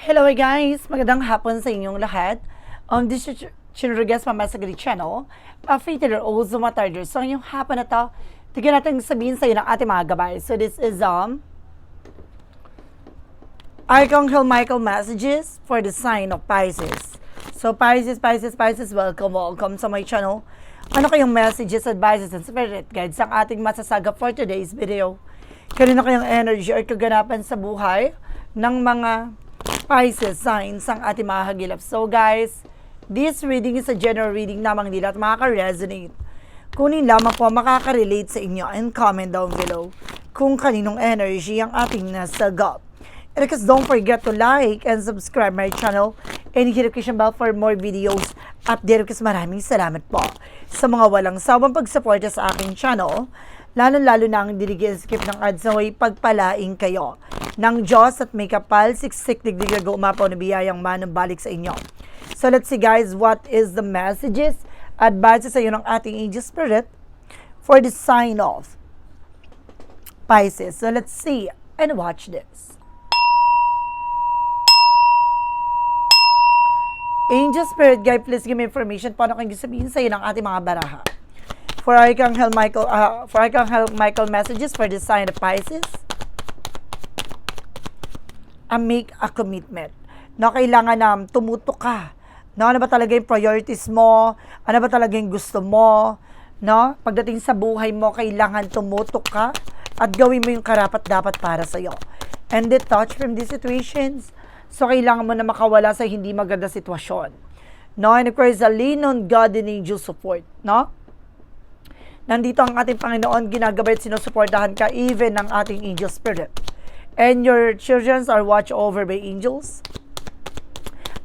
Hello guys! Magandang hapon sa inyong lahat. Um, this is Chinrugas Mamasagari Channel. A fatal also matarder. So ngayong hapon na to, tignan natin sabihin sa iyo ng ating mga gabay. So this is um Archangel Michael messages for the sign of Pisces. So Pisces, Pisces, Pisces, welcome, welcome sa my channel. Ano kayong messages, advices, and spirit guides ang ating masasagap for today's video? Kanino kayong energy or kaganapan sa buhay ng mga Pisces signs ang ating mga hagilap. So guys, this reading is a general reading lamang nila at makaka-resonate. Kunin lamang po makaka-relate sa inyo and comment down below kung kaninong energy ang ating nasagap. And because don't forget to like and subscribe my channel and hit the notification bell for more videos. At kasi maraming salamat po sa mga walang sawang pagsuporta sa aking channel. Lalo-lalo na ang skip ng ads na way pagpalaing kayo ng Diyos at may kapal, siksik, digdig, umapaw na biyayang manong balik sa inyo. So let's see guys, what is the messages, advices sa iyo ng ating angel spirit for the sign of Pisces. So let's see and watch this. Angel Spirit Guide, please give me information paano kayo sabihin sa iyo ng ating mga baraha. For Archangel Michael, uh, for Archangel Michael messages for the sign of Pisces. A make a commitment. No, kailangan na tumuto ka. No, ano ba talaga yung priorities mo? Ano ba talaga yung gusto mo? No? Pagdating sa buhay mo, kailangan tumutok ka at gawin mo yung karapat dapat para sa iyo. And detach from these situations. So, kailangan mo na makawala sa hindi maganda sitwasyon. No? And of course, lean on God and angel support. No? Nandito ang ating Panginoon, ginagabay at sinusuportahan ka even ng ating angel spirit. And your children are watched over by angels.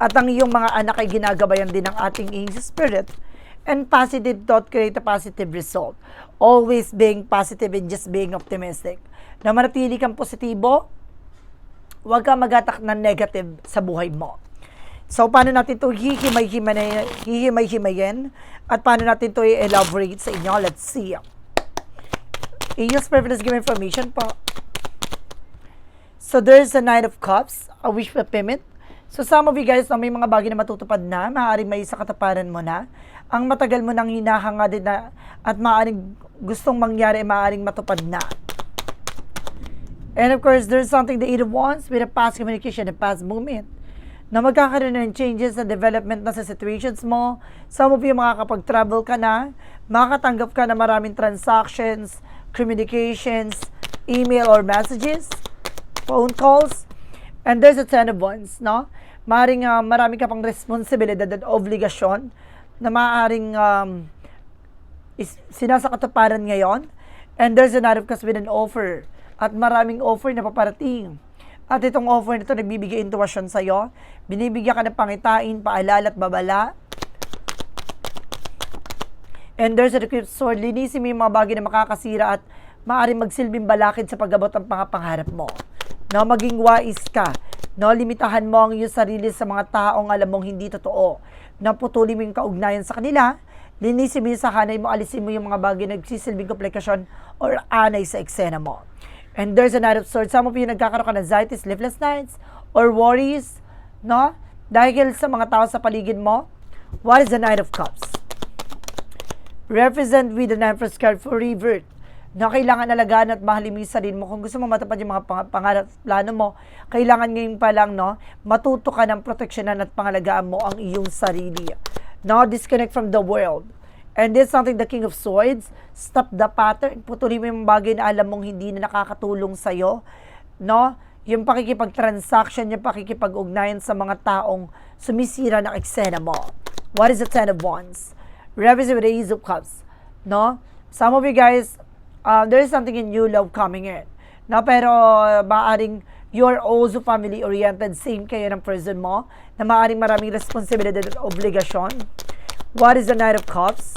At ang iyong mga anak ay ginagabayan din ng ating angel spirit. And positive thought create a positive result. Always being positive and just being optimistic. Na manatili kang positibo, huwag kang magatak ng negative sa buhay mo. So, paano natin ito hihimay-himayin, at paano natin ito i-elaborate sa inyo? Let's see. Angel Spirit, let's give information po. So, there's a Knight of Cups, a wish fulfillment. So, some of you guys, no, may mga bagay na matutupad na, maaaring may sa kataparan mo na. Ang matagal mo nang hinahanga din na, at maaaring gustong mangyari, maaaring matupad na. And of course, there's something the Eight of Wands with a past communication and past movement na magkakaroon ng changes na development na sa situations mo. Some of you makakapag-travel ka na, makakatanggap ka na maraming transactions, communications, email or messages, phone calls, and there's a ten of wands, no? Maring uh, marami ka pang responsibilidad at obligasyon na maaring um, is, sinasakatuparan ngayon. And there's a knight of with an offer at maraming offer na paparating. At itong offer nito nagbibigay intuition sa iyo. Binibigyan ka ng pangitain, paalala at babala. And there's a equipped sword. Linisin mo yung mga bagay na makakasira at maaaring magsilbing balakid sa pagabot ng mga pangarap mo. No, maging wais ka. No, limitahan mo ang iyong sarili sa mga taong alam mong hindi totoo. Naputuli mo yung kaugnayan sa kanila. Linisin mo yung sa hanay mo, alisin mo yung mga bagay na nagsisilbing komplikasyon or anay sa eksena mo. And there's a Knight of Swords. Some of you nagkakaroon ka ng anxiety, sleepless nights, or worries, no? Dahil sa mga tao sa paligid mo. What is the Knight of Cups? Represent with the Empress card for revert. Na kailangan alagaan at mahalin mo yung sarili mo. Kung gusto mo matupad yung mga pang- pangarap, plano mo, kailangan ngayon pa lang, no? Matuto ka ng proteksyonan at pangalagaan mo ang iyong sarili. No? Disconnect from the world. And this something the King of Swords, stop the pattern. Putulin mo yung bagay na alam mong hindi na nakakatulong sa'yo. No? Yung pakikipag-transaction, yung pakikipag-ugnayan sa mga taong sumisira ng eksena mo. What is the Ten of Wands? Represent with the Ace of Cups. No? Some of you guys, uh, there is something in you love coming in. No? Pero uh, maaring you're also family-oriented. Same kayo ng person mo. Na maaring maraming responsibilidad at obligasyon. What is the Knight of Cups?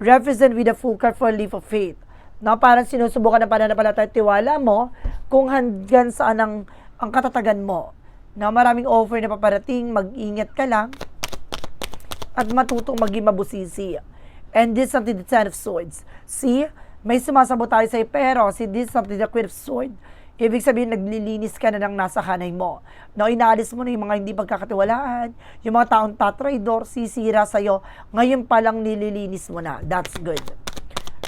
Represent with a full card for a leap of faith. Na parang sinusubukan ng pananampalataya at tiwala mo kung hanggang saan ang, ang katatagan mo. Na maraming offer na paparating, mag-ingat ka lang at matutong maging mabusisi. And this is something the Ten of Swords. See, may sumasabot tayo sa'yo, pero si this is something the Queen of Swords. Ibig sabihin, naglilinis ka na ng nasa kanay mo. No, inaalis mo na yung mga hindi pagkakatiwalaan, yung mga taong tatraidor, sisira sa'yo. Ngayon pa lang nililinis mo na. That's good.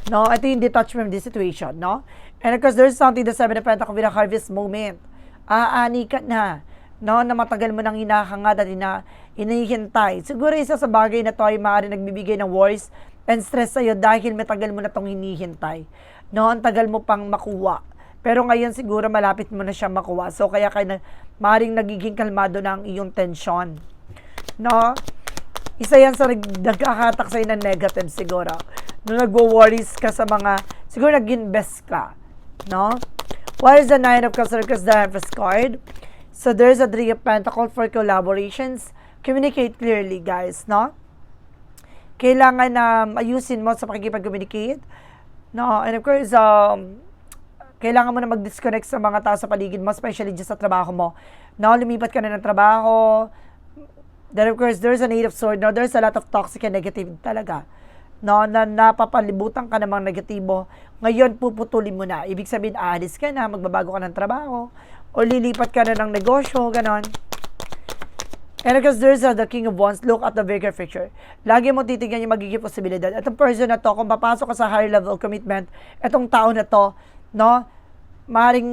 No, ito yung detach from this situation, no? And of course, there's something the seven of pentacles with a harvest moment. Aani ka na, no? Na matagal mo nang hinahangad at ina, inihintay. Siguro isa sa bagay na to ay maaari nagbibigay ng worries and stress sa'yo dahil matagal mo na tong hinihintay. No, ang tagal mo pang makuha. Pero ngayon siguro malapit mo na siya makuha. So kaya kaya na, maaaring nagiging kalmado na ang iyong tension. No? Isa yan sa nag- nagkakatak sa'yo ng negative siguro. No, nagwo-worries ka sa mga, siguro nag-invest ka. No? What is the Nine of Cups? Because the Empress card. So there's a Three of Pentacles for collaborations. Communicate clearly, guys, no? Kailangan na ayusin mo sa pakikipag-communicate. No? And of course, um, kailangan mo na mag-disconnect sa mga tao sa paligid mo, especially dyan sa trabaho mo. No, lumipat ka na ng trabaho. Then of course, there's an eight of sword. No, there's a lot of toxic and negative talaga. No, na napapalibutan ka ng mga negatibo. Ngayon, puputulin mo na. Ibig sabihin, aalis ka na, magbabago ka ng trabaho, o lilipat ka na ng negosyo, ganon. And because there's a, the King of Wands, look at the bigger picture. Lagi mo titignan yung magiging posibilidad. Itong person na to, kung papasok ka sa higher level commitment, itong tao na to, no, maring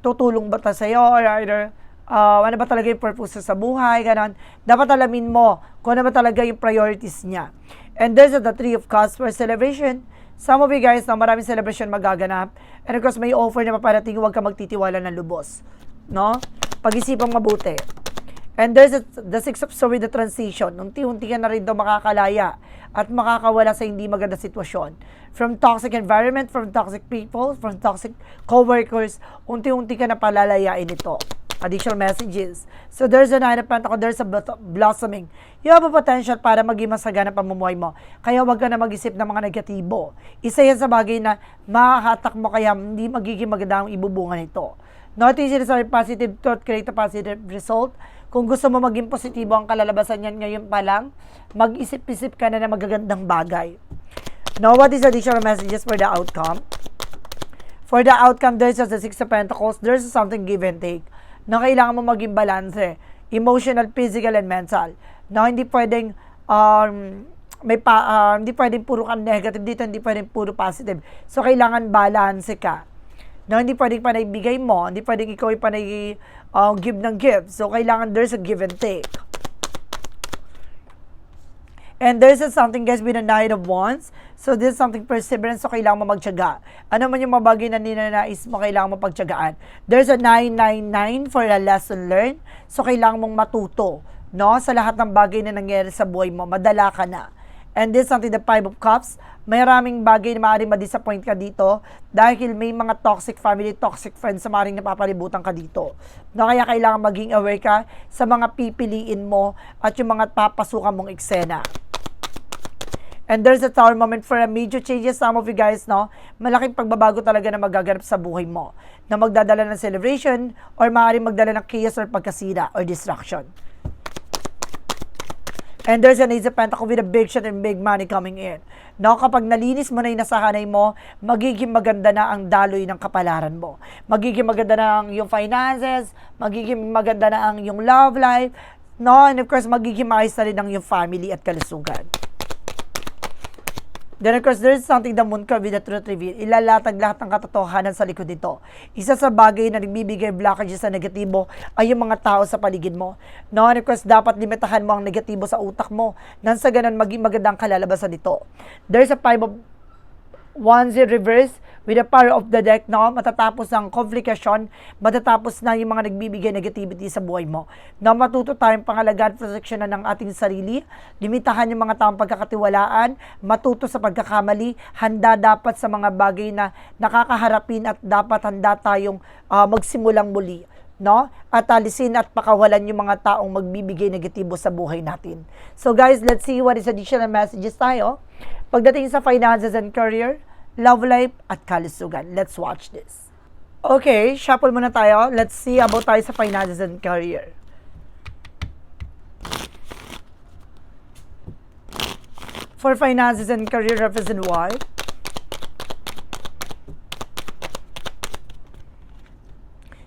tutulong ba ta sa'yo or either uh, ano ba talaga yung purpose sa buhay, ganon. Dapat alamin mo kung ano ba talaga yung priorities niya. And there's the Three of Cups for celebration. Some of you guys, na maraming celebration magaganap. And of course, may offer na paparating, huwag ka magtitiwala ng lubos. No? Pag-isipang mabuti. And there's a, the six of swords the transition. Unti-unti ka na rin daw makakalaya at makakawala sa hindi maganda sitwasyon. From toxic environment, from toxic people, from toxic co-workers, unti-unti ka na palalayain ito. Additional messages. So there's a nine of pentacles, there's a blo- blossoming. You have a potential para maging masagana pamumuhay mo. Kaya wag ka na mag-isip ng mga negatibo. Isa yan sa bagay na makakatak mo kaya hindi magiging maganda ang ibubunga nito. Not easy to positive thought, create a positive result. Kung gusto mo maging positibo ang kalalabasan niyan ngayon pa lang, mag-isip-isip ka na ng magagandang bagay. Now, what is additional messages for the outcome? For the outcome, there's just the Six of Pentacles, there's something give and take na kailangan mo maging balance. Emotional, physical, and mental. Na hindi pwedeng um, may pa, uh, hindi pwedeng puro kang negative dito, hindi pwedeng puro positive. So, kailangan balance ka. No, hindi pwedeng panay bigay mo, hindi pwedeng ikaw ay panay uh, give ng give. So, kailangan there's a give and take. And there's a something guys with a nine of wands. So this is something perseverance. So kailangan mo magtiyaga. Ano man yung mga bagay na ninanais mo, kailangan mo pagtiyagaan. There's a 999 for a lesson learned. So kailangan mong matuto. No? Sa lahat ng bagay na nangyari sa buhay mo, madala ka na. And this is something the five of cups. Maraming bagay na maaaring ma-disappoint ka dito dahil may mga toxic family, toxic friends sa maaaring napapalibutan ka dito. No, kaya kailangan maging aware ka sa mga pipiliin mo at yung mga papasukan mong eksena. And there's a tower moment for a major changes. Some of you guys, no, malaking pagbabago talaga na magaganap sa buhay mo. Na magdadala ng celebration or maaaring magdala ng chaos or pagkasira or distraction. And there's an Ace of Pentacles with a big shot and big money coming in. No, kapag nalinis mo na yung nasahanay mo, magiging maganda na ang daloy ng kapalaran mo. Magiging maganda na ang yung finances, magiging maganda na ang yung love life, no, and of course, magiging maayos na rin ang yung family at kalusugan. Then of course, there's something the moon card with the truth reveal. Ilalatag lahat ng katotohanan sa likod nito. Isa sa bagay na nagbibigay blockages sa negatibo ay yung mga tao sa paligid mo. No, and of course, dapat limitahan mo ang negatibo sa utak mo. Nang sa ganun, maging magandang kalalabasan nito. There's a five of wands in reverse with the power of the deck, no? Matatapos ang complication, matatapos na yung mga nagbibigay negativity sa buhay mo. No, matuto tayong pangalagaan, proteksyonan ng ating sarili, limitahan yung mga taong pagkakatiwalaan, matuto sa pagkakamali, handa dapat sa mga bagay na nakakaharapin at dapat handa tayong uh, magsimulang muli no? At alisin at pakawalan yung mga taong magbibigay negatibo sa buhay natin. So guys, let's see what is additional messages tayo. Pagdating sa finances and career, love life at kalusugan. Let's watch this. Okay, shuffle muna tayo. Let's see about tayo sa finances and career. For finances and career, represent why?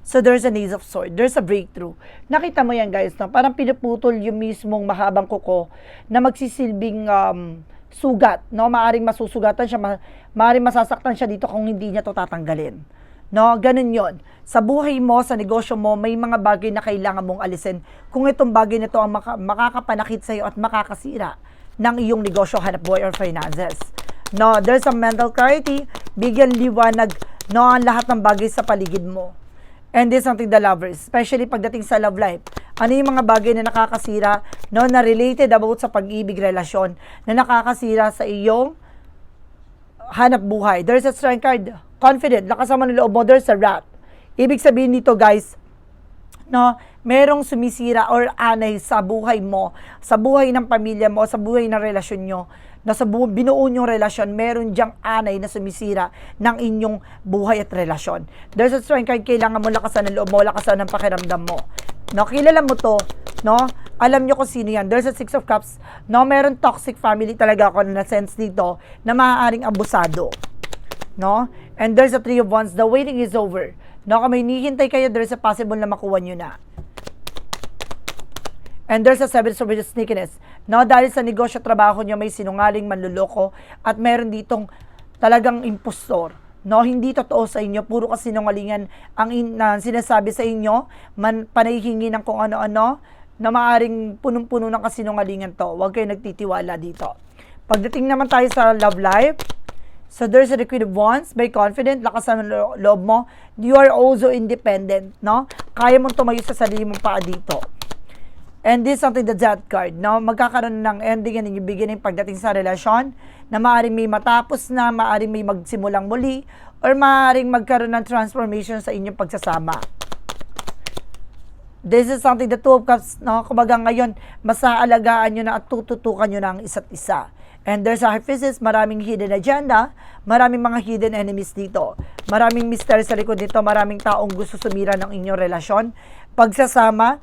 So there's an ace of sword. There's a breakthrough. Nakita mo yan guys, no? parang pinuputol yung mismong mahabang kuko na magsisilbing um, sugat. No? Maaring masusugatan siya, ma- maaring masasaktan siya dito kung hindi niya to tatanggalin. No, ganun yon. Sa buhay mo, sa negosyo mo, may mga bagay na kailangan mong alisin. Kung itong bagay na to ang maka- makakapanakit sa iyo at makakasira ng iyong negosyo, hanap buhay or finances. No, there's a mental clarity, bigyan liwanag no, ang lahat ng bagay sa paligid mo. And this is something the lovers, especially pagdating sa love life. Ano yung mga bagay na nakakasira, no, na related about sa pag-ibig, relasyon, na nakakasira sa iyong hanap buhay. There's a strength card. Confident. Lakas naman ng loob mo. There's a rat. Ibig sabihin nito, guys, no, merong sumisira or anay sa buhay mo, sa buhay ng pamilya mo, sa buhay ng relasyon nyo, na sa bu- binuo nyong relasyon, meron diyang anay na sumisira ng inyong buhay at relasyon. There's a strength card, kailangan mo lakasan ng loob mo, lakasan ng pakiramdam mo. No, kilala mo to, no? Alam nyo kung sino yan. There's a Six of Cups. No, meron toxic family talaga ako na sense dito na maaaring abusado. No? And there's a Three of Wands. The waiting is over. No, kung may hinihintay kayo, there's a possible na makuha nyo na. And there's a seven of sneakiness. No, dahil sa negosyo trabaho nyo, may sinungaling, manluloko, at meron ditong talagang impostor. No, hindi totoo sa inyo, puro kasinungalingan ang in, na sinasabi sa inyo, man, panahihingi ng kung ano-ano, na maaring punong-puno ng kasinungalingan to. Huwag kayo nagtitiwala dito. Pagdating naman tayo sa love life, So there's a Queen of Wands, be confident, lakas ng lo- loob mo. You are also independent, no? Kaya mong tumayo sa sarili mong paa dito. And this is something the death card, no? Magkakaroon ng ending and yung beginning pagdating sa relasyon na maaaring may matapos na, maaaring may magsimulang muli, or maaaring magkaroon ng transformation sa inyong pagsasama. This is something the two of cups, no? Kumbaga ngayon, mas aalagaan nyo na at tututukan nyo na ang isa't isa. And there's a hyphesis, maraming hidden agenda, maraming mga hidden enemies dito. Maraming mystery sa likod nito, maraming taong gusto sumira ng inyong relasyon. Pagsasama,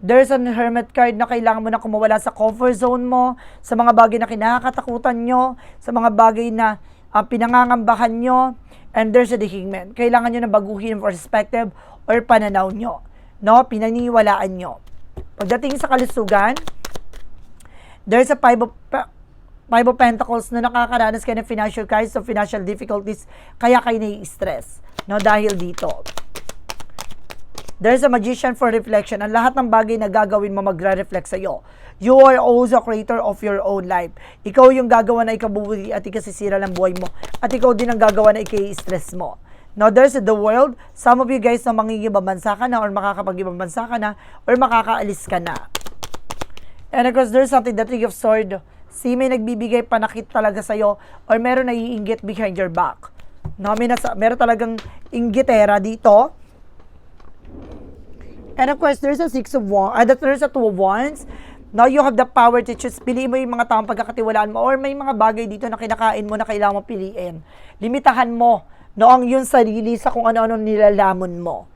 there's an hermit card na kailangan mo na kumawala sa comfort zone mo, sa mga bagay na kinakatakutan nyo, sa mga bagay na ah, pinangangambahan nyo, and there's a the hangman. Kailangan nyo na baguhin yung perspective or pananaw nyo. No? Pinaniwalaan nyo. Pagdating sa kalusugan, there's a five of, five of pentacles na nakakaranas kayo ng financial crisis o financial difficulties, kaya kayo nai-stress. No? Dahil dito. There's a magician for reflection. Ang lahat ng bagay na gagawin mo magre-reflect sa iyo. You are also creator of your own life. Ikaw yung gagawa na ikabubuti at ikasisira ng buhay mo. At ikaw din ang gagawa na iki-stress mo. Now, there's the world. Some of you guys na mangingibang bansa ka na or makakapag-ibang bansa ka na or makakaalis ka na. And of course, there's something, the Three of Sword. Si may nagbibigay panakit talaga sa'yo or meron na iinggit behind your back. No, may nasa, meron talagang inggitera dito. And of course, there's a Six of Wands, uh, there's a Two of Wands. Now you have the power to choose. Piliin mo yung mga taong pagkakatiwalaan mo or may mga bagay dito na kinakain mo na kailangan mo piliin. Limitahan mo no ang yung sarili sa kung ano-ano nilalamon mo.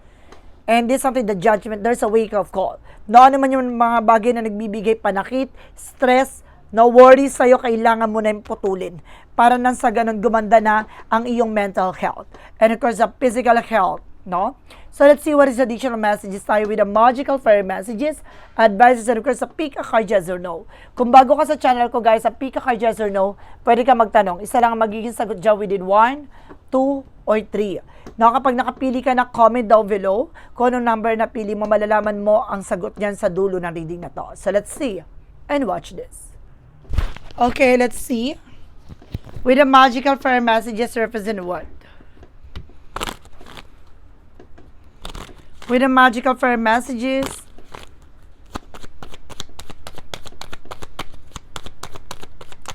And this is something, the judgment, there's a wake-up call. No, ano man yung mga bagay na nagbibigay panakit, stress, no worry sa'yo, kailangan mo na yung putulin. Para nang sa ganun, gumanda na ang iyong mental health. And of course, the physical health, no? So let's see what is additional messages tayo with the magical fairy messages, advices, and course, sa Pick a Card Yes or No. Kung bago ka sa channel ko, guys, sa Pick a Card Yes or No, pwede ka magtanong. Isa lang ang magiging sagot dyan within 1, 2, or 3. Now, kapag nakapili ka na, comment down below kung anong number na pili mo, malalaman mo ang sagot niyan sa dulo ng reading na to. So, let's see and watch this. Okay, let's see. With the magical fairy messages represent what? With the magical fairy messages,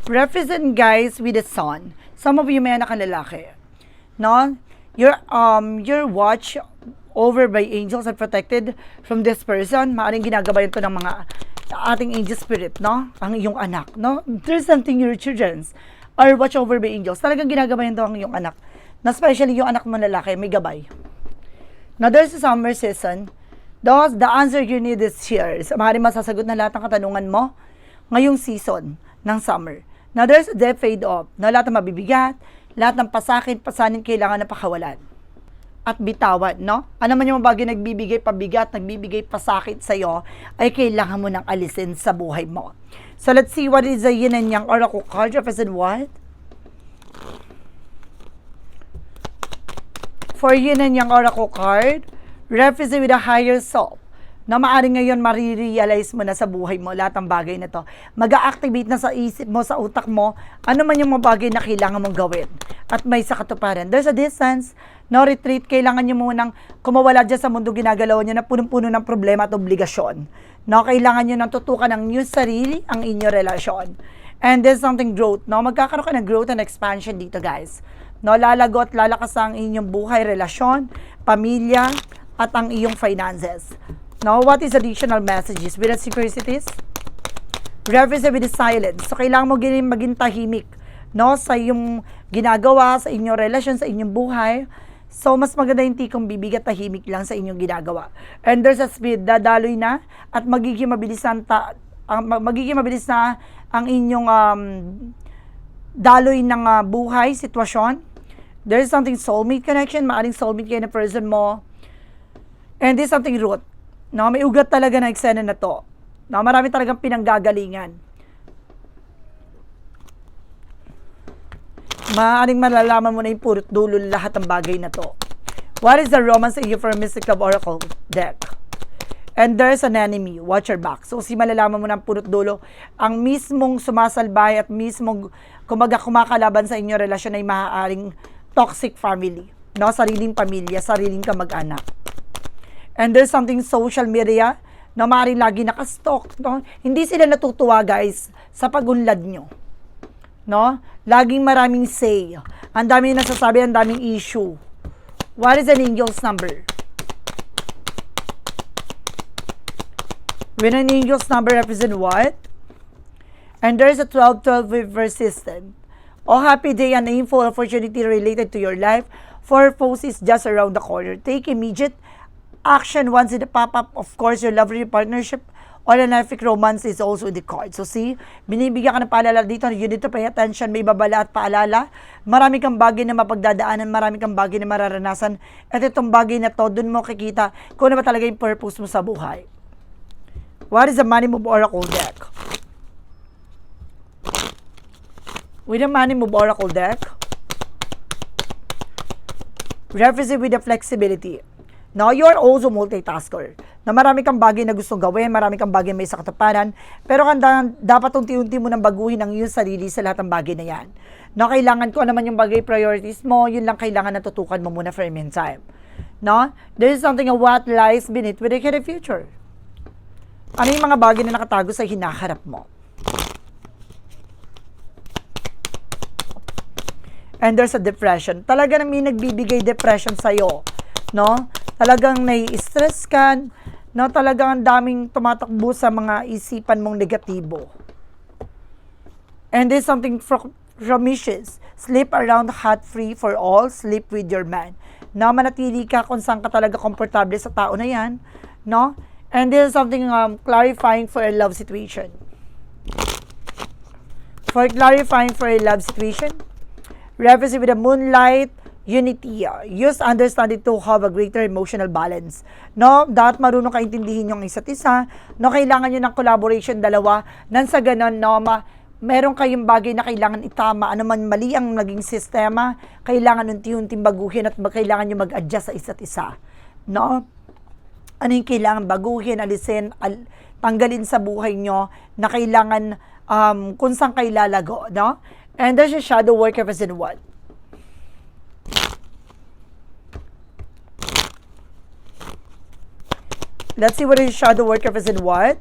represent guys with the sun. Some of you may anak lalaki. No? Your um your watch over by angels and protected from this person. Maaring ginagabayan to ng mga ating angel spirit, no? Ang iyong anak, no? There's something your children's are watch over by angels. Talagang ginagabayan to ang iyong anak. Na especially yung anak mo lalaki, may gabay. Now, there's a summer season. Those, the answer you need is here. Maaaring masasagot na lahat ng katanungan mo ngayong season ng summer. Now, there's a fade off. Na lahat ng mabibigat, lahat ng pasakit, pasanin, kailangan na pakawalan. at bitawan, no? Ano man yung bagay nagbibigay pabigat, nagbibigay pasakit sa'yo, ay kailangan mo nang alisin sa buhay mo. So let's see what is the yin and yang oracle card represent what? For yin and yang oracle card, represent with a higher self na maaring ngayon marirealize mo na sa buhay mo lahat ng bagay na to. mag activate na sa isip mo, sa utak mo, ano man yung mga bagay na kailangan mong gawin. At may sa katuparan. There's a distance, no retreat, kailangan nyo munang kumawala dyan sa mundo ginagalaw nyo na punong-puno ng problema at obligasyon. No, kailangan nyo nang tutukan ng new sarili ang inyong relasyon. And there's something growth, no? Magkakaroon ka ng growth and expansion dito, guys. No, lalago at lalakas ang inyong buhay, relasyon, pamilya, at ang iyong finances. Now, what is additional messages? With the synchronicities? Represent with the silence. So, kailangan mo maging, maging tahimik no, sa iyong ginagawa, sa inyong relasyon, sa inyong buhay. So, mas maganda yung tikong bibigat tahimik lang sa inyong ginagawa. And there's a speed, dadaloy na, at magiging mabilis ang ta- ang, mag- magiging mabilis na ang inyong um, daloy ng ah, buhay, sitwasyon. There's something soulmate connection, maaring soulmate kayo na person mo. And there's something root. No, may ugat talaga na eksena na to. No, marami talagang pinanggagalingan. Maaring malalaman mo na yung purot dulo lahat ng bagay na to. What is the romance in you for Mystic Love Oracle deck? And there's an enemy, watch your back. So, si malalaman mo ng purot dulo, ang mismong sumasalbay at mismong kumaga kumakalaban sa inyong relasyon ay maaaring toxic family. No? Sariling pamilya, sariling kamag-anak. And there's something social media na maaaring lagi nakastalk. No? Hindi sila natutuwa, guys, sa pagunlad nyo. No? Laging maraming say. Ang daming nasasabi, ang daming issue. What is an angel's number? When an angel's number represent what? And there's a 12-12 reverse system. Oh, happy day, an info opportunity related to your life. Four posts is just around the corner. Take immediate action once it pop up. Of course, your lovely partnership or romantic romance is also in the card. So see, binibigyan ka ng paalala dito. You need to pay attention. May babala at paalala. Marami kang bagay na mapagdadaanan. Marami kang bagay na mararanasan. At itong bagay na to, dun mo kikita kung ano ba talaga yung purpose mo sa buhay. What is the Money Move Oracle deck? With the Money Move Oracle deck, represent with the flexibility. Now, you are also multitasker. Na marami kang bagay na gustong gawin, marami kang bagay may sa katuparan, pero kanda, dapat unti-unti mo nang baguhin ang iyong sarili sa lahat ng bagay na yan. No, kailangan ko naman yung bagay priorities mo, yun lang kailangan na tutukan mo muna for a meantime. No? There is something of what lies beneath with the future. Ano yung mga bagay na nakatago sa hinaharap mo? And there's a depression. Talaga na may nagbibigay depression sa'yo. No? Talagang nai-stress ka. No? Talagang ang daming tumatakbo sa mga isipan mong negatibo. And there's something from promiscuous. Sleep around hot free for all. Sleep with your man. Na manatili ka kung saan ka talaga komportable sa tao na yan. No? And there's something um, clarifying for a love situation. For clarifying for a love situation, reference with the moonlight unity. Use understanding to have a greater emotional balance. No, dapat marunong kaintindihin yung isa't isa. No, kailangan nyo ng collaboration dalawa. Nang sa ganun, no, ma, meron kayong bagay na kailangan itama. Ano man mali ang naging sistema, kailangan unti-unting baguhin at kailangan nyo mag-adjust sa isa't isa. No? ano yung kailangan baguhin, alisin, al, tanggalin sa buhay nyo na kailangan um, kung saan kayo lalago, no? And there's a shadow work represent what? Let's see what is shadow work represent what?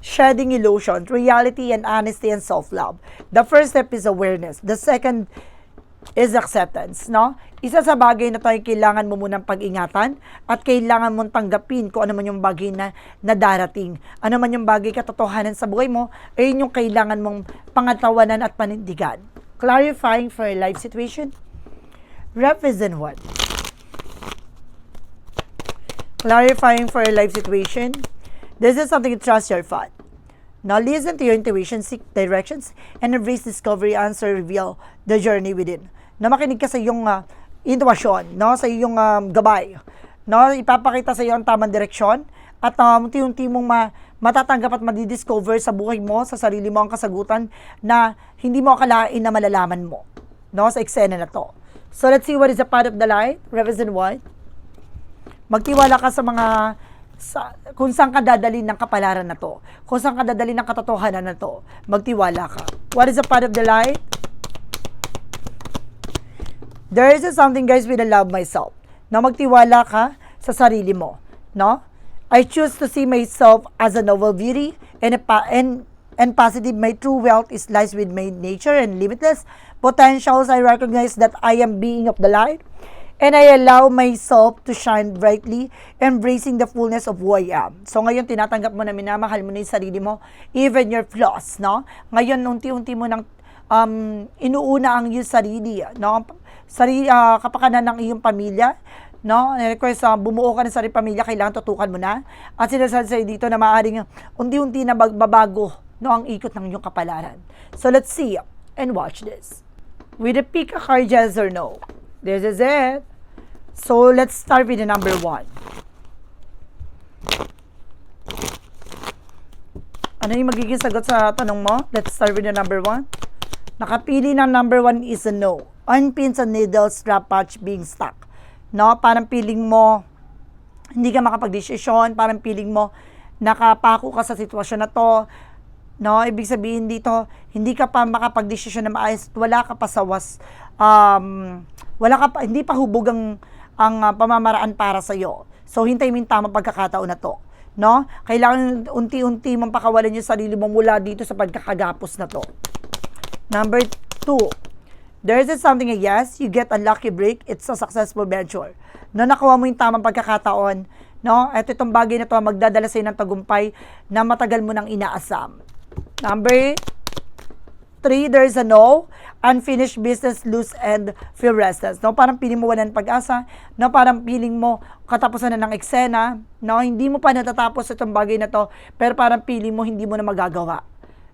Shedding illusion, reality and honesty and self-love. The first step is awareness. The second is acceptance, no? Isa sa bagay na tayo kailangan mo munang pag-ingatan at kailangan mong tanggapin kung ano man yung bagay na, na darating. Ano man yung bagay katotohanan sa buhay mo, ayun yung kailangan mong pangatawanan at panindigan. Clarifying for a life situation. Represent what? Clarifying for a life situation. This is something to trust your thought. Now listen to your intuition, seek directions, and embrace discovery, answer, reveal the journey within. Na makinig ka sa iyong uh, intuition, no? Sa iyong um, gabay. No? Ipapakita sa iyo ang tamang direksyon at um, unti-unti mong ma- matatanggap at madidiscover sa buhay mo, sa sarili mo ang kasagutan na hindi mo akalain na malalaman mo. No? Sa eksena na to. So let's see what is the part of the light. Represent what? Magtiwala ka sa mga sa, kung saan ka dadalhin ng kapalaran na to. Kung saan ka dadalhin ng katotohanan na to. Magtiwala ka. What is the part of the light? There is something guys with I love myself. Na magtiwala ka sa sarili mo, no? I choose to see myself as a noble beauty and a pa- and and positive. My true wealth is lies with my nature and limitless potentials. I recognize that I am being of the light and I allow myself to shine brightly, embracing the fullness of who I am. So ngayon, tinatanggap mo na minamahal mo na yung sarili mo, even your flaws, no? Ngayon, unti-unti mo nang um, inuuna ang iyong sarili, no? Sarili, ah, kapakanan ng iyong pamilya, no? Request, uh, bumuo ka ng sarili pamilya, kailangan tutukan mo na. At sinasabi sa'yo dito na maaaring unti-unti na magbabago, no? Ang ikot ng iyong kapalaran. So let's see and watch this. With a pick a card, yes or no? This is it. So let's start with the number one. Ano yung magiging sagot sa tanong mo? Let's start with the number one. Nakapili ng number one is a no. Unpin sa needle strap patch being stuck. No? Parang feeling mo, hindi ka makapag-desisyon. Parang feeling mo, nakapako ka sa sitwasyon na to. No? Ibig sabihin dito, hindi ka pa makapag-desisyon na maayos. Wala ka pa sa was, um, wala ka pa, hindi pa hubog ang, ang ah, pamamaraan para sa iyo. So, hintay mo yung tamang pagkakataon na to. No? Kailangan unti-unti mong pakawalan yung sarili mo mula dito sa pagkakagapos na to. Number two, there is something a yes, you get a lucky break, it's a successful venture. No, nakuha mo yung tamang pagkakataon, no? Ito itong bagay na to magdadala sa ng tagumpay na matagal mo nang inaasam. Number three, there's a no, unfinished business, lose and feel restless. No, parang piling mo walang pag-asa, no, parang piling mo katapusan na ng eksena, no, hindi mo pa natatapos itong bagay na to, pero parang piling mo hindi mo na magagawa.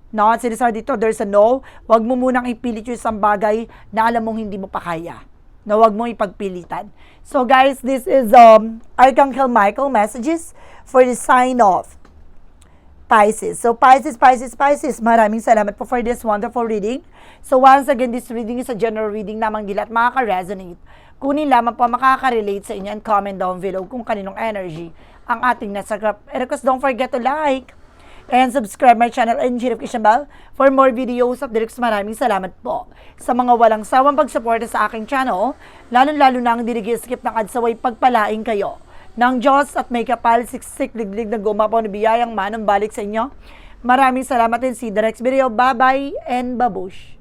No, at sinasabi dito, there's a no, wag mo munang ipilit yung isang bagay na alam mong hindi mo pa kaya. No, wag mong ipagpilitan. So guys, this is um Archangel Michael messages for the sign of Pisces. So Pisces, Pisces, Pisces, maraming salamat po for this wonderful reading. So once again, this reading is a general reading namang gila at makaka-resonate. Kunin lamang po makaka-relate sa inyo and comment down below kung kaninong energy ang ating nasa graph. And of course, don't forget to like and subscribe my channel and notification bell for more videos of Direks. Maraming salamat po sa mga walang sawang pagsuporta sa aking channel, lalo-lalo na ang dinigi-skip ng adsaway pagpalaing kayo ng Diyos at may kapal siksik liglig na gumapaw na biyayang manong balik sa inyo. Maraming salamat din si next video. Bye-bye and babush!